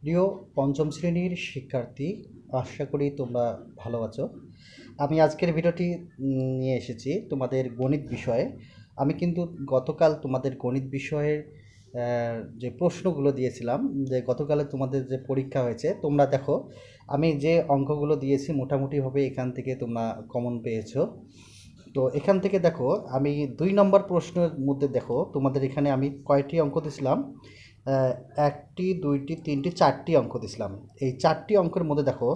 প্রিয় পঞ্চম শ্রেণির শিক্ষার্থী, আশা করি তোমরা ভালো আছো। আমি আজকের ভিডিওটি নিয়ে এসেছি তোমাদের গণিত বিষয়ে। আমি কিন্তু গতকাল তোমাদের গণিত বিষয়ের যে প্রশ্নগুলো দিয়েছিলাম, যে গতকালে তোমাদের যে পরীক্ষা হয়েছে, তোমরা দেখো, আমি যে অঙ্কগুলো দিয়েছি মোটামুটিভাবে এখান থেকে তোমরা কমন পেয়েছ। তো এখান থেকে দেখো, আমি দুই নম্বর প্রশ্নের মধ্যে দেখো, তোমাদের এখানে আমি কয়টি অঙ্ক দিয়েছিলাম? একটি, দুইটি, তিনটি, চারটি অঙ্ক দিয়েছিলাম এই চারটি অঙ্কের মধ্যে দেখো,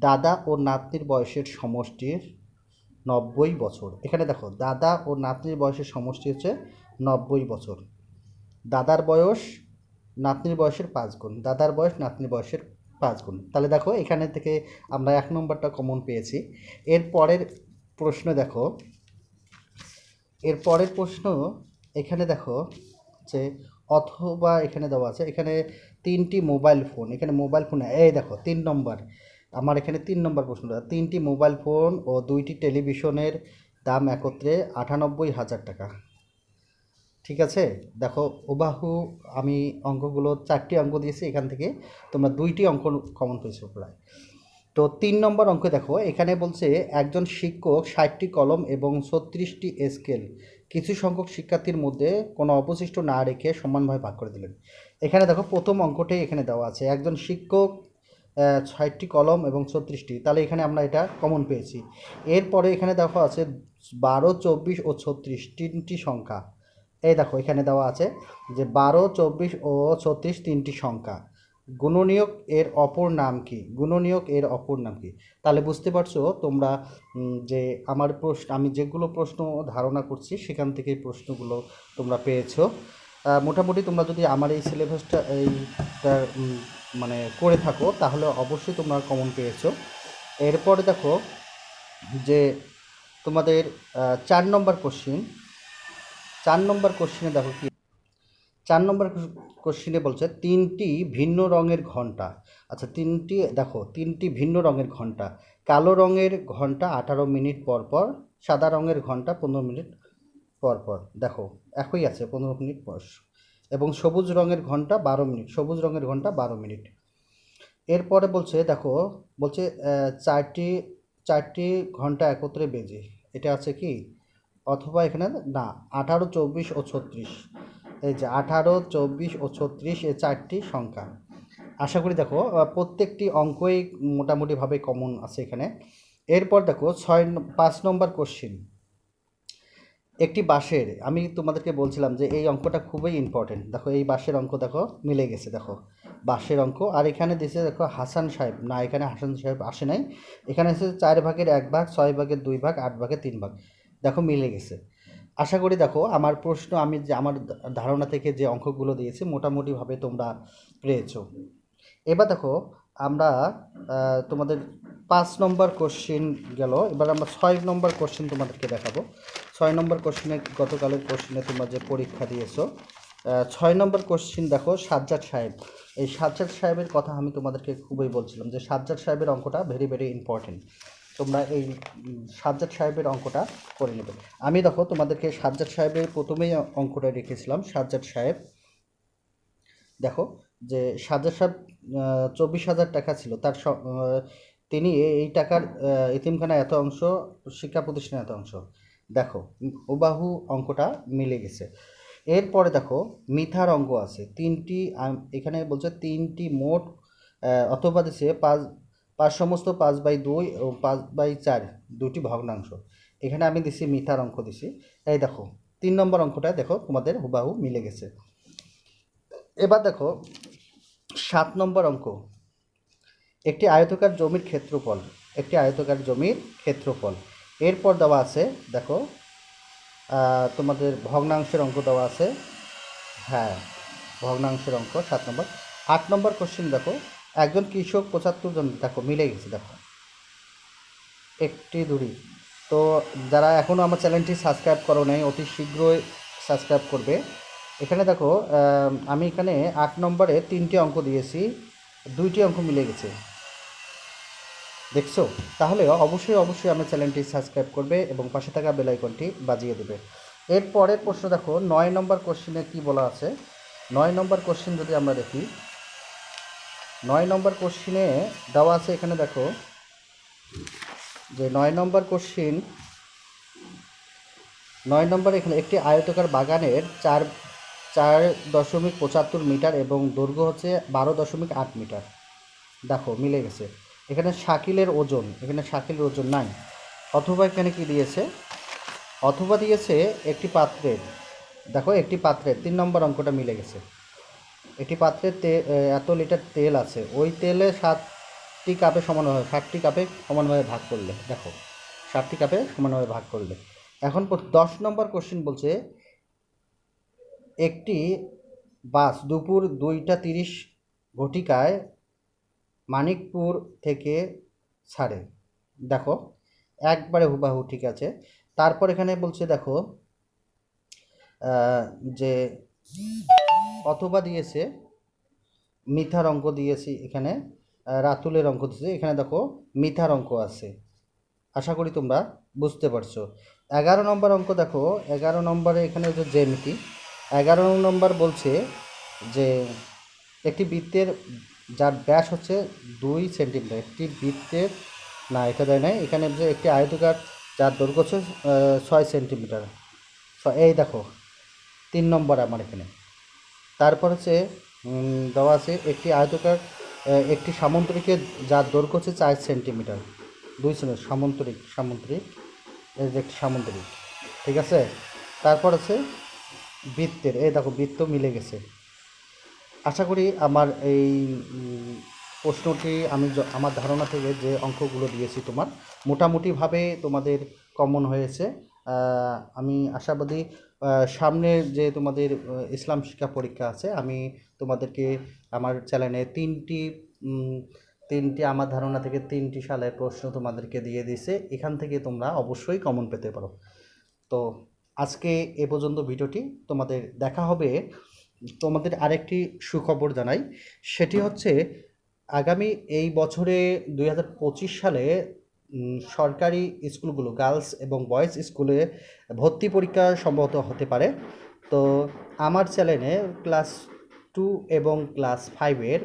দাদা ও নাতনির বয়সের সমষ্টির নব্বই বছর। এখানে দেখো, দাদা ও নাতনির বয়সের সমষ্টি হচ্ছে নব্বই বছর। দাদার বয়স নাতনির বয়সের পাঁচ গুণ। দাদার বয়স নাতনির বয়সের পাঁচ গুণ। তাহলে দেখো, এখানে থেকে আমরা এক নম্বরটা কমন পেয়েছি। এর পরের প্রশ্ন দেখো, এর পরের প্রশ্ন এখানে দেখো যে অথবা এখানে দেওয়া আছে, এখানে তিনটি মোবাইল ফোন এখানে মোবাইল ফোন এই দেখো, তিন নম্বর আমার এখানে তিন নম্বর প্রশ্নটা তিনটি মোবাইল ফোন ও দুইটি টেলিভিশনের দাম একত্রে আটানব্বই হাজার টাকা। ঠিক আছে? দেখো, ওবাহু, আমি অঙ্কগুলো চারটি অঙ্ক দিয়েছি, এখান থেকে তোমরা দুইটি অঙ্ক কমন পেয়েছ প্রায়। তো তিন নম্বর অঙ্ক দেখো, এখানে বলছে একজন শিক্ষক ষাটটি কলম এবং ছত্রিশটি স্কেল কিছু সংখ্যক শিক্ষার্থীর মধ্যে কোনো অবশিষ্ট না রেখে সমানভাবে ভাগ করে দিলেন। এখানে দেখো প্রথম অঙ্কটাই এখানে দেওয়া আছে। একজন শিক্ষক ছয়টি কলম এবং ছত্রিশটি। তাহলে এখানে আমরা এটা কমন পেয়েছি। এরপরে এখানে দেখো আছে বারো, চব্বিশ ও ছত্রিশ, তিনটি সংখ্যা। এই দেখো এখানে দেওয়া আছে যে বারো, চব্বিশ ও ছত্রিশ তিনটি সংখ্যা। গুণনীয়ক এর অপর নাম কি? গুণনীয়ক এর অপর নাম কি? তাহলে বুঝতে পারছ তোমরা যে আমার প্রশ্ন, আমি যেগুলো প্রশ্ন ধারণা করছি সেখান থেকে প্রশ্নগুলো তোমরা পেয়েছ। মোটামুটি তোমরা যদি আমার এই সিলেবাসটা, এইটা মানে করে থাকো তাহলে অবশ্যই তোমরা কমন পেয়েছ। এরপরে দেখো যে তোমাদের চার নম্বর কোশ্চিন চার নম্বর কোশ্চিনে দেখো কি চার নম্বর কোশ্চিনে বলছে, তিনটি ভিন্ন রঙের ঘণ্টা। আচ্ছা তিনটি, দেখো, তিনটি ভিন্ন রঙের ঘণ্টা। কালো রঙের ঘণ্টা আঠারো মিনিট পর পর, সাদা রঙের ঘণ্টা পনেরো মিনিট পর পর। দেখো, একই আছে, পনেরো মিনিট পর। এবং সবুজ রঙের ঘণ্টা বারো মিনিট, সবুজ রঙের ঘণ্টা বারো মিনিট। এরপরে বলছে, দেখো, বলছে চারটি চারটি ঘণ্টা একত্রে বেজে, এটা আছে কি? অথবা এখানে না, আঠারো, চব্বিশ ও ছত্রিশ। এই যে আঠারো, চব্বিশ ও ছত্রিশ এই চারটি সংখ্যা। আশা করি দেখো প্রত্যেকটি অঙ্কই মোটামুটিভাবে কমন আছে এখানে। এরপর দেখো, ছয় পাঁচ নম্বর কোশ্চিন একটি বাঁশের, আমি তোমাদেরকে বলছিলাম যে এই অঙ্কটা খুবই ইম্পর্টেন্ট দেখো, এই বাঁশের অঙ্ক দেখো, মিলে গেছে, দেখো। বাঁশের অঙ্ক, আর এখানে দিছে, দেখো, হাসান সাহেব। না, এখানে হাসান সাহেব আসে নাই। এখানে এসে চার ভাগের এক ভাগ, ছয় ভাগের দুই ভাগ, আট ভাগের তিন ভাগ। দেখো, মিলে গেছে। আশা করি দেখো, আমার প্রশ্ন আমি যে, আমার ধারণা থেকে যে অঙ্কগুলো দিয়েছি, মোটামুটিভাবে তোমরা পেয়েছ। এবার দেখো, আমরা তোমাদের পাঁচ নম্বর কোশ্চিন গেল। এবার আমরা ছয় নম্বর কোশ্চিন তোমাদেরকে দেখাবো। ছয় নম্বর কোশ্চিনে গতকালের কোশ্চিনে তোমরা যে পরীক্ষা দিয়েছ ছয় নম্বর কোশ্চিন দেখো, সাজ্জাদ সাহেব। এই সাজ্জাদ সাহেবের কথা আমি তোমাদেরকে খুবই বলছিলাম যে, সাজ্জাদ সাহেবের অঙ্কটা ভেরি ভেরি ইম্পর্টেন্ট তোমরা এই সাজ্জাদ সাহেবের অঙ্কটা করে নেবে। আমি দেখো তোমাদেরকে সাজ্জাদ সাহেবের প্রথমেই অঙ্কটা রেখেছিলাম। সাজ্জাদ সাহেব দেখো যে সাজ্জাদ সাহেব চব্বিশ হাজার টাকা ছিল। তার তিনি এই টাকার আহ, এতিমখানা এত অংশ শিক্ষা প্রতিষ্ঠানে এত অংশ। দেখো হুবাহু অঙ্কটা মিলে গেছে। এরপরে দেখো মিথার অঙ্ক আছে। তিনটি এখানে বলছে তিনটি মোট অথবা দিছে পাঁচ পাঁচ সমস্ত পাঁচ বাই দুই ও পাঁচ বাই চার দুটি ভগ্নাংশ। এখানে আমি দিছি মিথার অঙ্ক দিছি। এই দেখো, তিন নম্বর অঙ্কটা দেখো তোমাদের হুবাহু মিলে গেছে। এবার দেখো, সাত নম্বর অঙ্ক একটি আয়তকার জমির ক্ষেত্রফল, একটি আয়তকার জমির ক্ষেত্রফল। এরপর দেওয়া আছে, দেখো তোমাদের ভগ্নাংশের অঙ্ক দেওয়া আছে। হ্যাঁ ভগ্নাংশের অঙ্ক সাত নম্বর। আট নম্বর কোশ্চেন দেখো একজন কৃষক পঁচাত্তর জন, দেখো, মিলে গেছে, দেখো। একটি দূরি তো যারা এখনও আমার চ্যানেলটি সাবস্ক্রাইব করো নাই, অতি শীঘ্রই সাবস্ক্রাইব করবে। এখানে দেখো আমি এখানে আট নম্বরে তিনটি অঙ্ক দিয়েছি, দুইটি অঙ্ক মিলে গেছে। দেখছ? তাহলে অবশ্যই অবশ্যই আমার চ্যানেলটি সাবস্ক্রাইব করবে এবং পাশে থাকা বেল আইকনটি বাজিয়ে দেবে। এর পরের প্রশ্ন দেখো, নয় নম্বর কোশ্চেনে কি বলা আছে? নয় নম্বর কোশ্চেন যদি আমরা দেখি নয় নম্বর কোশ্চিনে দেওয়া আছে এখানে দেখো, যে নয় নম্বর কোশ্চিন নয় নম্বর এখানে একটি আয়তকার বাগানের চার চার দশমিক পঁচাত্তর মিটার এবং দৈর্ঘ্য হচ্ছে বারো দশমিক আট মিটার। দেখো, মিলে গেছে। এখানে শাকিলের ওজন, এখানে শাকিলের ওজন নাই। অথবা এখানে কি দিয়েছে? অথবা দিয়েছে একটি পাত্রের। দেখো, একটি পাত্রের, তিন নম্বর অঙ্কটা মিলে গেছে। একটি পাত্রে তে এত লিটার তেল আছে। ওই তেলে সাতটি কাপে সমানভাবে ষাটটি কাপে সমানভাবে ভাগ করলে, দেখো ষাটটি কাপে সমানভাবে ভাগ করলে। এখন দশ নম্বর কোশ্চেন বলছে, একটি বাস দুপুর দুইটা তিরিশ ঘটিকায় মানিকপুর থেকে ছাড়ে। দেখো, একবারে হুবাহু, ঠিক আছে। তারপর এখানে বলছে, দেখো যে অথবা দিয়েছে মিথার অঙ্ক দিয়েছি এখানে রাতুলের অঙ্ক দিয়েছে, এখানে দেখো মিথার অঙ্ক আছে। আশা করি তোমরা বুঝতে পারছ। এগারো নম্বর অঙ্ক দেখো, এগারো নম্বরে এখানে যে জ্যামিতি। এগারো নম্বর বলছে যে একটি বৃত্তের, যার ব্যাস হচ্ছে দুই সেন্টিমিটার, একটি বৃত্তের, না, এটা দেয় নাই, এখানে যে একটি আয়তকার, যার দৈর্ঘ্য হচ্ছে ছয় সেন্টিমিটার। এই দেখো, তিন নম্বর আমার এখানে। তারপর হচ্ছে দেওয়া আছে একটি আয়তকার একটি সামন্তরিকের যার দৈর্ঘ্য হচ্ছে চার সেন্টিমিটার। দুই সেন্টি সামন্তরিক সামন্তরিক একটি সামন্তরিক, ঠিক আছে? তারপর আছে বৃত্তের, এই দেখো বৃত্ত মিলে গেছে। আশা করি আমার এই প্রশ্নটি আমি আমার ধারণা থেকে যে অঙ্কগুলো দিয়েছি তোমার, মোটামুটিভাবে তোমাদের কমন হয়েছে। আমি আশাবাদী সামনের যে তোমাদের ইসলাম শিক্ষা পরীক্ষা আছে, আমি তোমাদেরকে আমার চ্যানেলে তিনটি তিনটি আমার ধারণা থেকে তিনটি সালের প্রশ্ন তোমাদেরকে দিয়ে দিছে এখান থেকে তোমরা অবশ্যই কমন পেতে পারো। তো আজকে এ পর্যন্ত ভিডিওটি তোমাদের দেখা হবে। তোমাদের আরেকটি সুখবর জানাই, সেটি হচ্ছে আগামী এই বছরে দুই হাজার পঁচিশ সালে সরকারি স্কুলগুলো, গার্লস এবং বয়েজ স্কুলে ভর্তি পরীক্ষা সম্ভবত হতে পারে। তো আমার চ্যানেলে ক্লাস টু এবং ক্লাস ফাইভের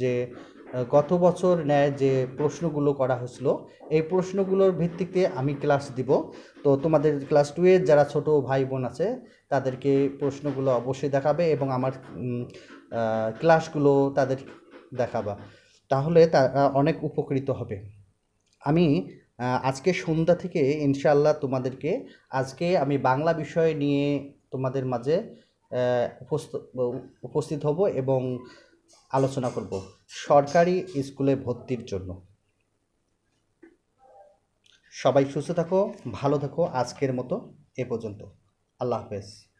যে গত বছর ন্যায় যে প্রশ্নগুলো করা হয়েছিল, এই প্রশ্নগুলোর ভিত্তিতে আমি ক্লাস দিব। তো তোমাদের ক্লাস টুয়ের যারা ছোট ভাই বোন আছে, তাদেরকে প্রশ্নগুলো অবশ্যই দেখাবে এবং আমার ক্লাসগুলো তাদের দেখাবা। তাহলে তারা অনেক উপকৃত হবে। আমি আজকে সন্ধ্যা থেকে ইনশাআল্লাহ তোমাদেরকে আজকে আমি বাংলা বিষয় নিয়ে তোমাদের মাঝে উপস্থ- উপস্থিত হব এবং আলোচনা করব সরকারি স্কুলে ভর্তির জন্য। সবাই সুস্থ থাকো, ভালো থাকো আজকের মতো এ পর্যন্ত। আল্লাহ হাফেজ।